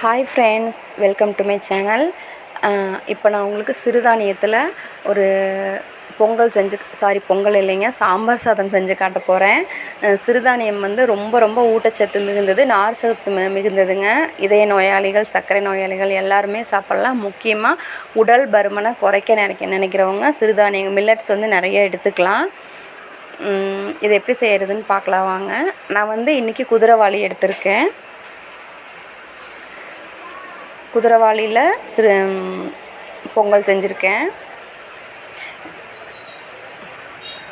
Hi friends welcome to my channel இப்போ நான் உங்களுக்கு சிறுதானியத்தில் ஒரு பொங்கல் செஞ்சு சாரி பொங்கல் இல்லைங்க சாம்பார் சாதம் செஞ்சு காட்ட போகிறேன் சிறுதானியம் வந்து ரொம்ப ரொம்ப ஊட்டச்சத்து மிகுந்தது நார் சத்து மி மிகுந்ததுங்க. இதய நோயாளிகள் சர்க்கரை நோயாளிகள் எல்லாருமே சாப்பிட்லாம். முக்கியமாக உடல் பருமனை குறைக்க நினைக்க நினைக்கிறவங்க சிறுதானியங்கள் மில்லட்ஸ் வந்து நிறைய எடுத்துக்கலாம். இதை இது எப்படி செய்கிறதுன்னு பார்க்கலாம் வாங்க. நான் வந்து இன்றைக்கி குதிரைவாளி எடுத்திருக்கேன். குதிரைவாளியில் சிறு பொங்கல் செஞ்சுருக்கேன்.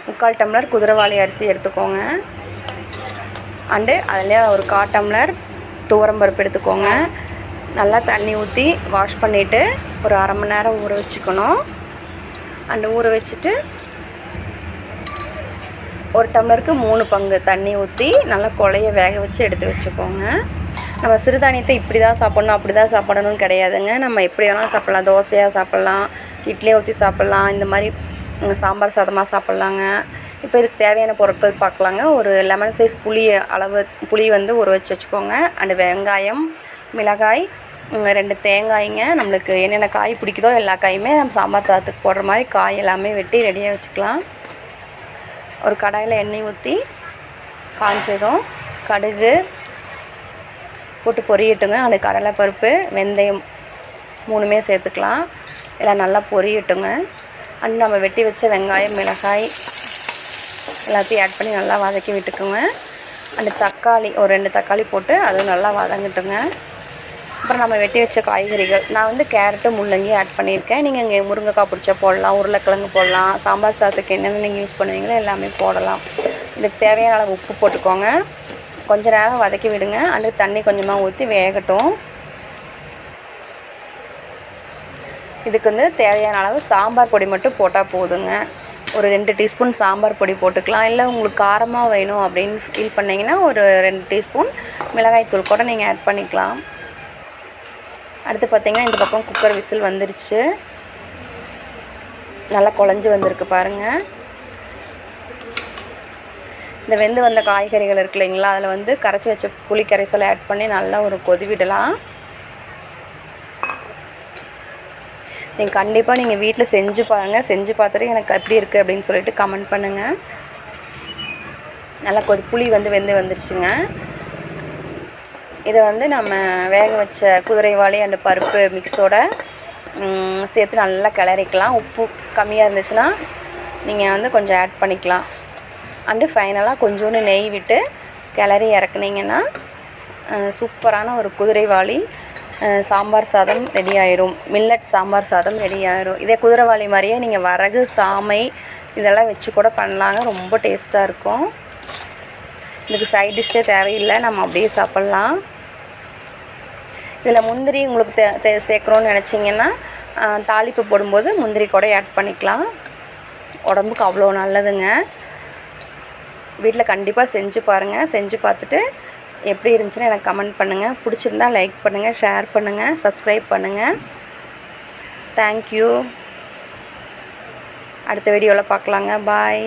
முக்கால் டம்ளர் குதிரவாளி அரிசி எடுத்துக்கோங்க. அண்டு அதில் ஒரு கால் டம்ளர் துவரம்பருப்பு எடுத்துக்கோங்க. நல்லா தண்ணி ஊற்றி வாஷ் பண்ணிவிட்டு ஒரு அரை மணி நேரம் ஊற வச்சுக்கணும். அண்டு ஊற வச்சுட்டு ஒரு டம்ளருக்கு மூணு பங்கு தண்ணி ஊற்றி நல்லா குழைய வேக வச்சு எடுத்து வச்சுக்கோங்க. நம்ம சிறுதானியத்தை இப்படி தான் சாப்பிட்ணும் அப்படி தான் சாப்பிடணும்னு கிடையாதுங்க. நம்ம எப்படி வேணாலும் சாப்பிட்லாம். தோசையாக சாப்பிட்லாம் இட்லியை ஊற்றி சாப்பிட்லாம். இந்த மாதிரி சாம்பார் சாதமாக சாப்பிட்லாங்க. இப்போ இதுக்கு தேவையான பொருட்கள் பார்க்கலாங்க. ஒரு லெமன் சைஸ் புளி அளவு புளி வந்து ஒரு வச்சு வச்சுக்கோங்க. அண்டு வெங்காயம் மிளகாய் ரெண்டு தேங்காய்ங்க. நம்மளுக்கு என்னென்ன காய் பிடிக்குதோ எல்லா காயுமே நம்ம சாம்பார் சாதத்துக்கு போடுற மாதிரி காய் எல்லாமே வெட்டி ரெடியாக வச்சுக்கலாம். ஒரு கடாயில் எண்ணெய் ஊற்றி காஞ்சதும் கடுகு போட்டு பொரியட்டுங்க அது கடலைப்பருப்பு வெந்தயம் மூணுமே சேர்த்துக்கலாம். எல்லாம் நல்லா பொரியட்டுங்க அண்ட் நம்ம வெட்டி வச்ச வெங்காயம் மிளகாய் எல்லாத்தையும் ஆட் பண்ணி நல்லா வதக்கி விட்டுக்குங்க. அந்த தக்காளி ஒரு ரெண்டு தக்காளி போட்டு அதுவும் நல்லா வதங்கட்டுங்க. அப்புறம் நம்ம வெட்டி வச்ச காய்கறிகள். நான் வந்து கேரட்டு முள்ளங்கி ஆட் பண்ணியிருக்கேன். நீங்கள் இங்கே முருங்கைக்காய் பிடிச்சா போடலாம் உருளைக்கிழங்கு போடலாம் சாம்பார் சாதத்துக்கு என்னென்ன நீங்கள் யூஸ் பண்ணுவீங்களோ எல்லாமே போடலாம். இதுக்கு தேவையான அளவு உப்பு போட்டுக்கோங்க. கொஞ்ச நேரம் வதக்கி விடுங்க. அந்த தண்ணி கொஞ்சமாக ஊற்றி வேகட்டும். இதுக்கு வந்து தேவையான அளவு சாம்பார் பொடி மட்டும் போட்டால் போதுங்க. ஒரு ரெண்டு டீஸ்பூன் சாம்பார் பொடி போட்டுக்கலாம். இல்லை உங்களுக்கு காரமாக வேணும் அப்படின்னு ஃபீல் பண்ணிங்கன்னா ஒரு ரெண்டு டீஸ்பூன் மிளகாய்த்தூள் கூட நீங்கள் ஆட் பண்ணிக்கலாம். அடுத்து பார்த்திங்கன்னா இந்த பக்கம் குக்கர் விசில் வந்துருச்சு. நல்லா குழஞ்சி வந்திருக்கு பாருங்கள் இந்த வெந்து வந்த காய்கறிகள் இருக்கு இல்லைங்களா அதில் வந்து கரைச்சி வச்ச புளி கரைசலை ஆட் பண்ணி நல்லா ஒரு கொதி விடலாம் நீங்கள் கண்டிப்பாக நீங்கள் வீட்டில் செஞ்சு பாருங்கள் செஞ்சு பார்த்துட்டு எனக்கு எப்படி இருக்குது அப்படின்னு சொல்லிட்டு கமெண்ட் பண்ணுங்கள் நல்லா கொதி புளி வந்து வெந்து வந்துருச்சுங்க. இதை வந்து நம்ம வேக வச்ச குதிரைவாளி அண்டு பருப்பு மிக்ஸோட சேர்த்து நல்லா கிளறிக்கலாம். உப்பு கம்மியாக இருந்துச்சுன்னா நீங்கள் வந்து கொஞ்சம் ஆட் பண்ணிக்கலாம். அண்டு ஃபைனலாக கொஞ்சோண்டு நெய் விட்டு கிளறி இறக்குனீங்கன்னா சூப்பரான ஒரு குதிரைவாளி சாம்பார் சாதம் ரெடி ஆயிரும். மில்லட் சாம்பார் சாதம் ரெடி ஆயிரும். இதே குதிரைவாளி மாதிரியே நீங்கள் வரகு சாமை இதெல்லாம் வச்சு கூட பண்ணலாங்க. ரொம்ப டேஸ்ட்டாக இருக்கும். இதுக்கு சைட் டிஷ்ஷே தேவையில்லை. நம்ம அப்படியே சாப்பிட்லாம். இதில் முந்திரி உங்களுக்கு தே தே சேர்க்குறோன்னு நினச்சிங்கன்னா தாளிப்பு போடும்போது முந்திரி கூட ஆட் பண்ணிக்கலாம். உடம்புக்கு அவ்வளோ நல்லதுங்க. வீட்டில் கண்டிப்பாக செஞ்சு பாருங்கள் செஞ்சு பார்த்துட்டு எப்படி இருந்துச்சுன்னு எனக்கு கமெண்ட் பண்ணுங்கள் பிடிச்சிருந்தா லைக் பண்ணுங்கள் ஷேர் பண்ணுங்கள் சப்ஸ்கிரைப் பண்ணுங்கள் தேங்க்யூ அடுத்த வீடியோவில் பார்க்கலாங்க. பாய்